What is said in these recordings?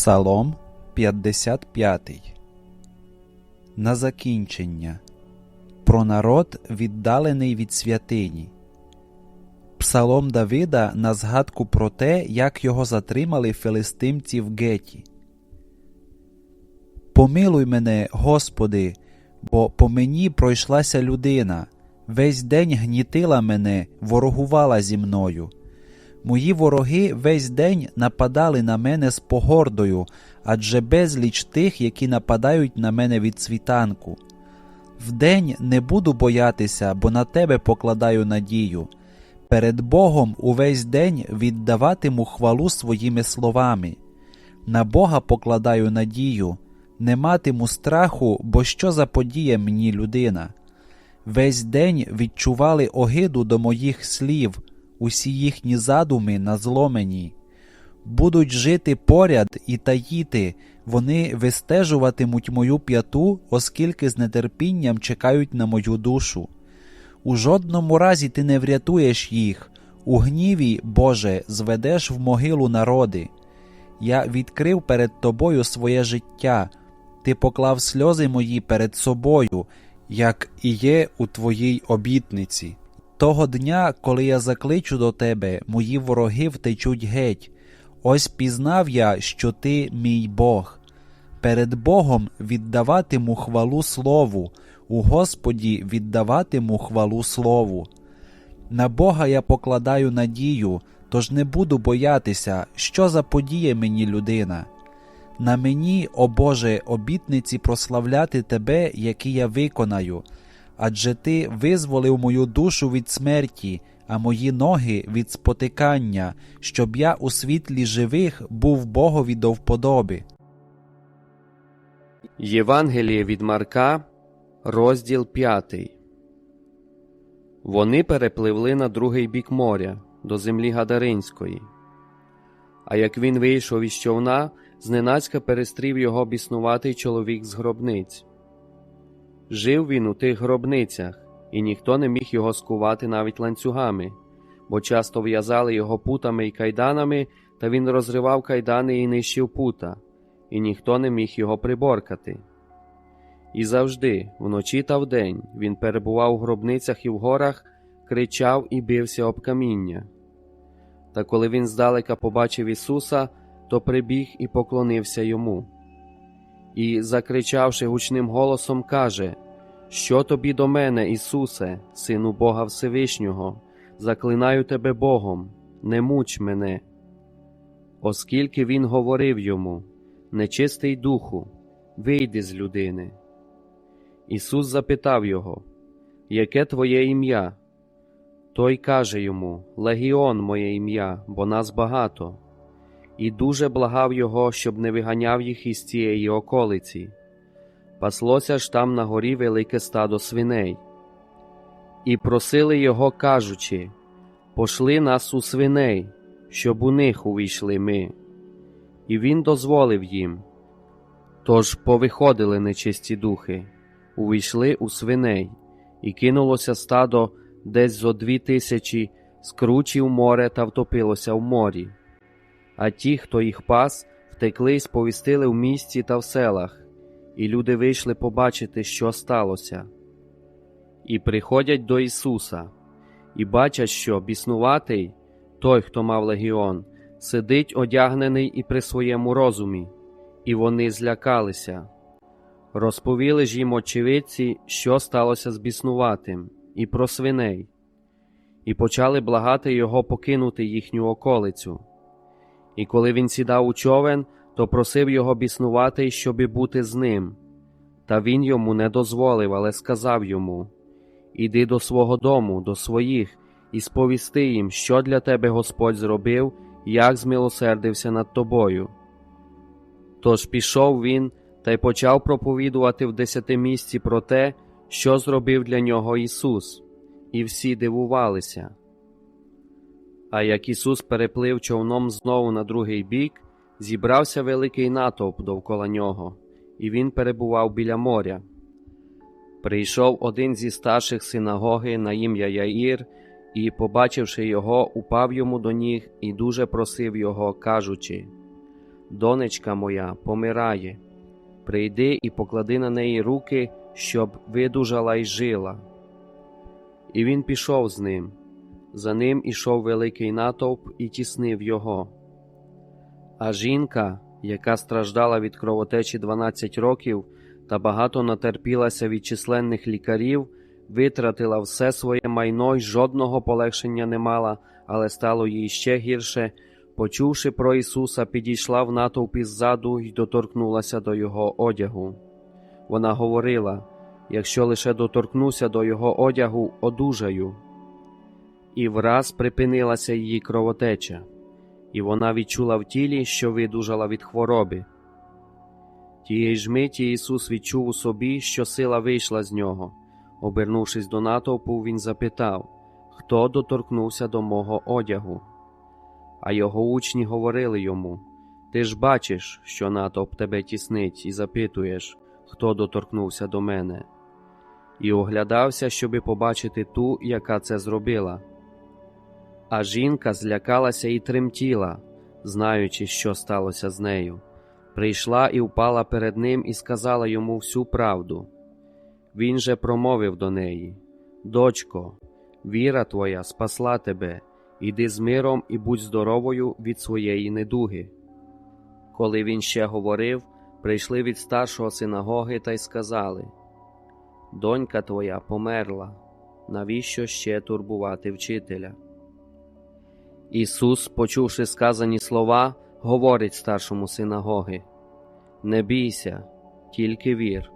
Псалом 55 На закінчення Про народ, віддалений від святині. Псалом Давида на згадку про те, як його затримали филистимці в геті. Помилуй мене, Господи, бо по мені пройшлася людина, весь день гнітила мене, ворогувала зі мною. Мої вороги весь день нападали на мене з погордою, адже безліч тих, які нападають на мене від світанку. Вдень не буду боятися, бо на тебе покладаю надію. Перед Богом увесь день віддаватиму хвалу своїми словами. На Бога покладаю надію, не матиму страху, бо що заподіє мені людина. Весь день відчували огиду до моїх слів усі їхні задуми на зломені. Будуть жити поряд і таїти, вони вистежуватимуть мою п'яту, оскільки з нетерпінням чекають на мою душу. У жодному разі ти не врятуєш їх, у гніві, Боже, зведеш в могилу народи. Я відкрив перед тобою своє життя, ти поклав сльози мої перед собою, як і є у твоїй обітниці. Того дня, коли я закличу до тебе, мої вороги втечуть геть. Ось пізнав я, що ти мій Бог. Перед Богом віддаватиму хвалу Слову, у Господі віддаватиму хвалу Слову. На Бога я покладаю надію, тож не буду боятися, що заподіє мені людина. На мені, о Боже, обітниці прославляти Тебе, які я виконаю адже ти визволив мою душу від смерті, а мої ноги від спотикання, щоб я у світлі живих був Богові до вподоби. Євангеліє від Марка, розділ 5 Вони перепливли на другий бік моря до землі Гадаринської. А як він вийшов із човна, зненацька перестрів його біснуватий чоловік з гробниць. Жив він у тих гробницях, і ніхто не міг його скувати навіть ланцюгами, бо часто в'язали його путами і кайданами, та він розривав кайдани і нищив пута, і ніхто не міг його приборкати. І завжди, вночі та вдень, він перебував у гробницях і в горах, кричав і бився об каміння. Та коли він здалека побачив Ісуса, то прибіг і поклонився йому і, закричавши гучним голосом, каже: Що тобі до мене, Ісусе, Сину Бога Всевишнього, заклинаю тебе Богом, не муч мене. Оскільки він говорив йому, нечистий духу, вийди з людини. Ісус запитав його, Яке твоє ім'я? Той каже йому Легіон моє ім'я, бо нас багато і дуже благав його, щоб не виганяв їх із цієї околиці. Паслося ж там на горі велике стадо свиней, і просили його, кажучи Пошли нас у свиней, щоб у них увійшли ми. І він дозволив їм. Тож повиходили нечисті духи, увійшли у свиней, і кинулося стадо десь зо дві тисячі, скручів море та втопилося в морі а ті, хто їх пас, втекли й сповістили в місті та в селах, і люди вийшли побачити, що сталося. І приходять до Ісуса, і бачать, що біснуватий, той, хто мав легіон, сидить одягнений і при своєму розумі, і вони злякалися. Розповіли ж їм очевидці, що сталося з біснуватим, і про свиней, і почали благати його покинути їхню околицю. І коли він сідав у човен, то просив його біснувати, щоби бути з ним. Та він йому не дозволив, але сказав йому Іди до свого дому, до своїх, і сповісти їм, що для тебе Господь зробив, як змилосердився над тобою. Тож пішов він та й почав проповідувати в десятимісті про те, що зробив для нього Ісус, і всі дивувалися. А як Ісус переплив човном знову на другий бік, зібрався великий натовп довкола нього, і він перебував біля моря. Прийшов один зі старших синагоги на ім'я Яїр, і, побачивши його, упав йому до ніг і дуже просив його, кажучи: Донечка моя помирає. Прийди і поклади на неї руки, щоб видужала й жила. І він пішов з ним. За ним ішов великий натовп і тіснив його. А жінка, яка страждала від кровотечі 12 років та багато натерпілася від численних лікарів, витратила все своє майно й жодного полегшення не мала, але стало їй ще гірше. Почувши про Ісуса, підійшла в натовпі ззаду й доторкнулася до Його одягу. Вона говорила: якщо лише доторкнуся до Його одягу, одужаю. І враз припинилася її кровотеча, і вона відчула в тілі, що видужала від хвороби. Тієї ж миті Ісус відчув у собі, що сила вийшла з нього. Обернувшись до натовпу, Він запитав, хто доторкнувся до мого одягу. А його учні говорили йому: Ти ж бачиш, що натовп тебе тіснить, і запитуєш, хто доторкнувся до мене. І оглядався, щоби побачити ту, яка це зробила. А жінка злякалася і тремтіла, знаючи, що сталося з нею. Прийшла і впала перед ним і сказала йому всю правду. Він же промовив до неї: Дочко, віра твоя спасла тебе, іди з миром і будь здоровою від своєї недуги. Коли він ще говорив, прийшли від старшого синагоги та й сказали: Донька твоя померла, навіщо ще турбувати вчителя? Ісус, почувши сказані слова, говорить старшому синагоги: Не бійся, тільки вір.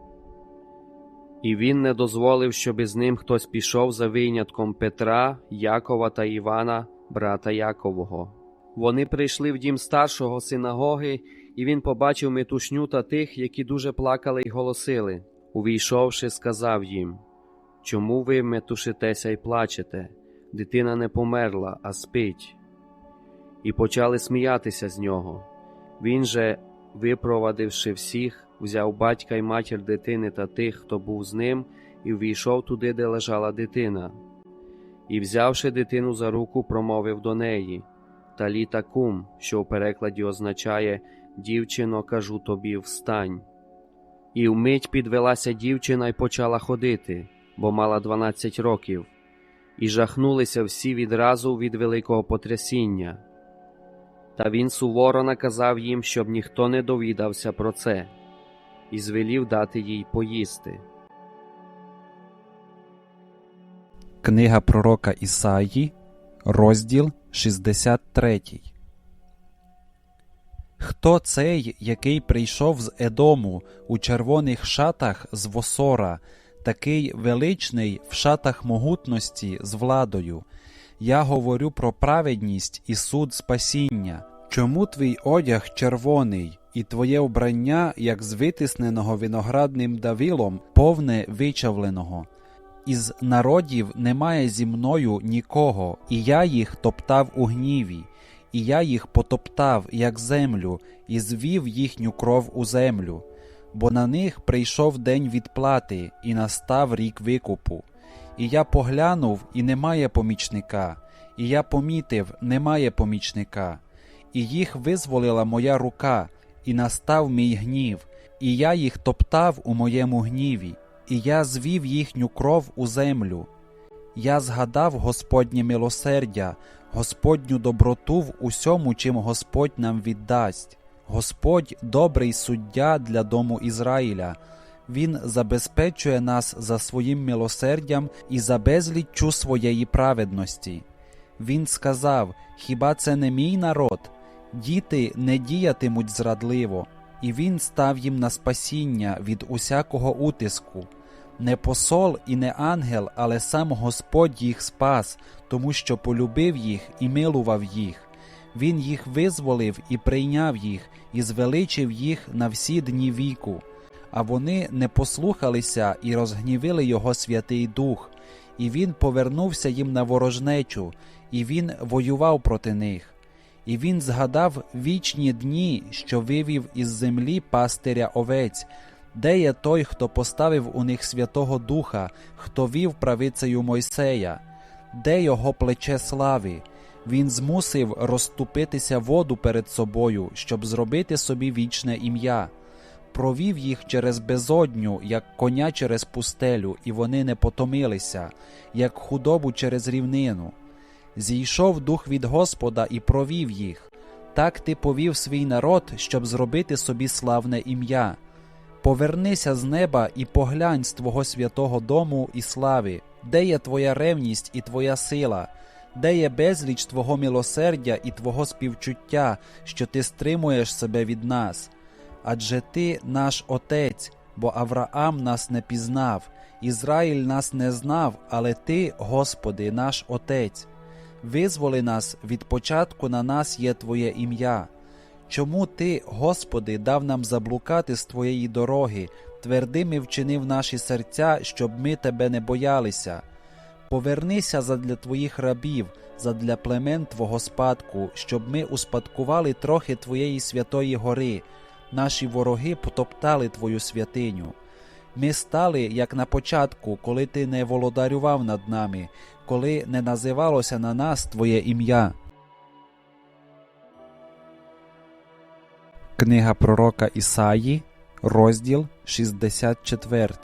І він не дозволив, щоб з ним хтось пішов за винятком Петра, Якова та Івана, брата Якового. Вони прийшли в дім старшого синагоги, і він побачив метушню та тих, які дуже плакали й голосили. Увійшовши, сказав їм: Чому ви метушитеся й плачете? Дитина не померла, а спить. І почали сміятися з нього. Він же, випровадивши всіх, взяв батька й матір дитини та тих, хто був з ним, і ввійшов туди, де лежала дитина. І, взявши дитину за руку, промовив до неї Таліта кум, що в перекладі означає Дівчино, кажу тобі, встань. І вмить підвелася дівчина й почала ходити, бо мала дванадцять років, і жахнулися всі відразу від великого потрясіння. Та він суворо наказав їм, щоб ніхто не довідався про це, і звелів дати їй поїсти. Книга пророка Ісаї, розділ 63. Хто цей, який прийшов з Едому у червоних шатах з восора, такий величний в шатах могутності з владою? Я говорю про праведність і суд спасіння. Чому твій одяг червоний, і твоє вбрання, як з витисненого виноградним давилом, повне вичавленого? Із народів немає зі мною нікого, і я їх топтав у гніві, і я їх потоптав, як землю, і звів їхню кров у землю, бо на них прийшов день відплати, і настав рік викупу. І я поглянув, і немає помічника, і я помітив, немає помічника, і їх визволила моя рука, і настав мій гнів, і я їх топтав у моєму гніві і я звів їхню кров у землю. Я згадав Господнє милосердя, Господню доброту в усьому, чим Господь нам віддасть. Господь добрий суддя для дому Ізраїля. Він забезпечує нас за своїм милосердям і за безліччю своєї праведності. Він сказав: Хіба це не мій народ? Діти не діятимуть зрадливо і він став їм на спасіння від усякого утиску. Не посол і не ангел, але сам Господь їх спас, тому що полюбив їх і милував їх. Він їх визволив і прийняв їх, і звеличив їх на всі дні віку. А вони не послухалися і розгнівили його Святий Дух, і він повернувся їм на ворожнечу, і він воював проти них. І він згадав вічні дні, що вивів із землі пастиря овець, де є той, хто поставив у них Святого Духа, хто вів правицею Мойсея, де його плече слави. Він змусив розступитися воду перед собою, щоб зробити собі вічне ім'я. Провів їх через безодню, як коня через пустелю, і вони не потомилися, як худобу через рівнину. Зійшов дух від Господа і провів їх. Так ти повів свій народ, щоб зробити собі славне ім'я. Повернися з неба і поглянь з твого святого дому і слави, де є твоя ревність і твоя сила, де є безліч твого милосердя і твого співчуття, що ти стримуєш себе від нас. Адже ти наш Отець, бо Авраам нас не пізнав, Ізраїль нас не знав, але Ти, Господи, наш Отець. Визволи нас від початку на нас є Твоє ім'я. Чому Ти, Господи, дав нам заблукати з Твоєї дороги, твердими вчинив наші серця, щоб ми Тебе не боялися? Повернися задля Твоїх рабів, задля племен Твого спадку, щоб ми успадкували трохи Твоєї святої гори. Наші вороги потоптали Твою святиню. Ми стали, як на початку, коли ти не володарював над нами, коли не називалося на нас Твоє ім'я. Книга пророка Ісаї, розділ 64.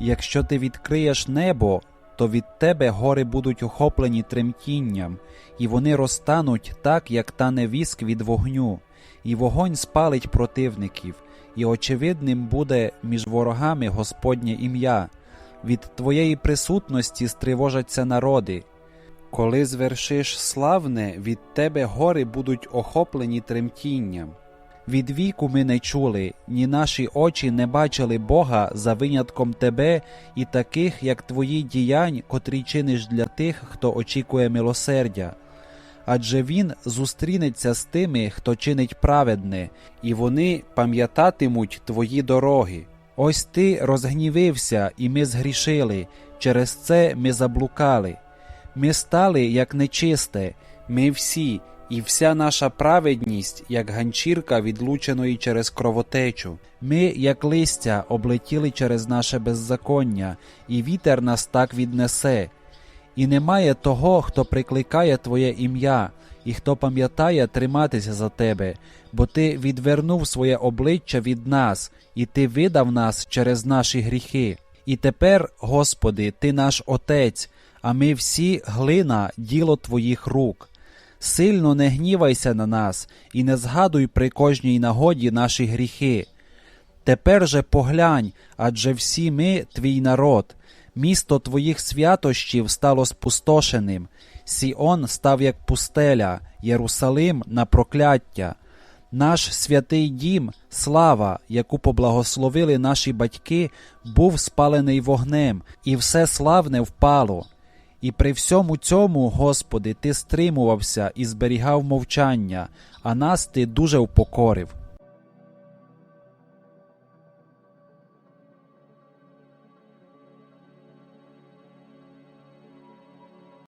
Якщо ти відкриєш небо, то від тебе гори будуть охоплені тремтінням, і вони розтануть так, як тане віск від вогню, і вогонь спалить противників, і очевидним буде між ворогами Господнє ім'я. Від твоєї присутності стривожаться народи. Коли звершиш славне, від тебе гори будуть охоплені тремтінням. Від віку ми не чули, ні наші очі не бачили Бога за винятком тебе і таких, як твої діянь, котрі чиниш для тих, хто очікує милосердя. Адже він зустрінеться з тими, хто чинить праведне, і вони пам'ятатимуть твої дороги. Ось ти розгнівився, і ми згрішили, через це ми заблукали. Ми стали як нечисте, ми всі, і вся наша праведність, як ганчірка, відлученої через кровотечу. Ми, як листя, облетіли через наше беззаконня, і вітер нас так віднесе. І немає того, хто прикликає Твоє ім'я, і хто пам'ятає триматися за Тебе, бо Ти відвернув своє обличчя від нас, і Ти видав нас через наші гріхи. І тепер, Господи, Ти наш Отець, а ми всі глина, діло Твоїх рук. Сильно не гнівайся на нас і не згадуй при кожній нагоді наші гріхи. Тепер же поглянь, адже всі ми твій народ. Місто твоїх святощів стало спустошеним, Сіон став як пустеля, Єрусалим на прокляття. Наш святий дім, слава, яку поблагословили наші батьки, був спалений вогнем, і все славне впало. І при всьому цьому, Господи, Ти стримувався і зберігав мовчання, а нас Ти дуже упокорив.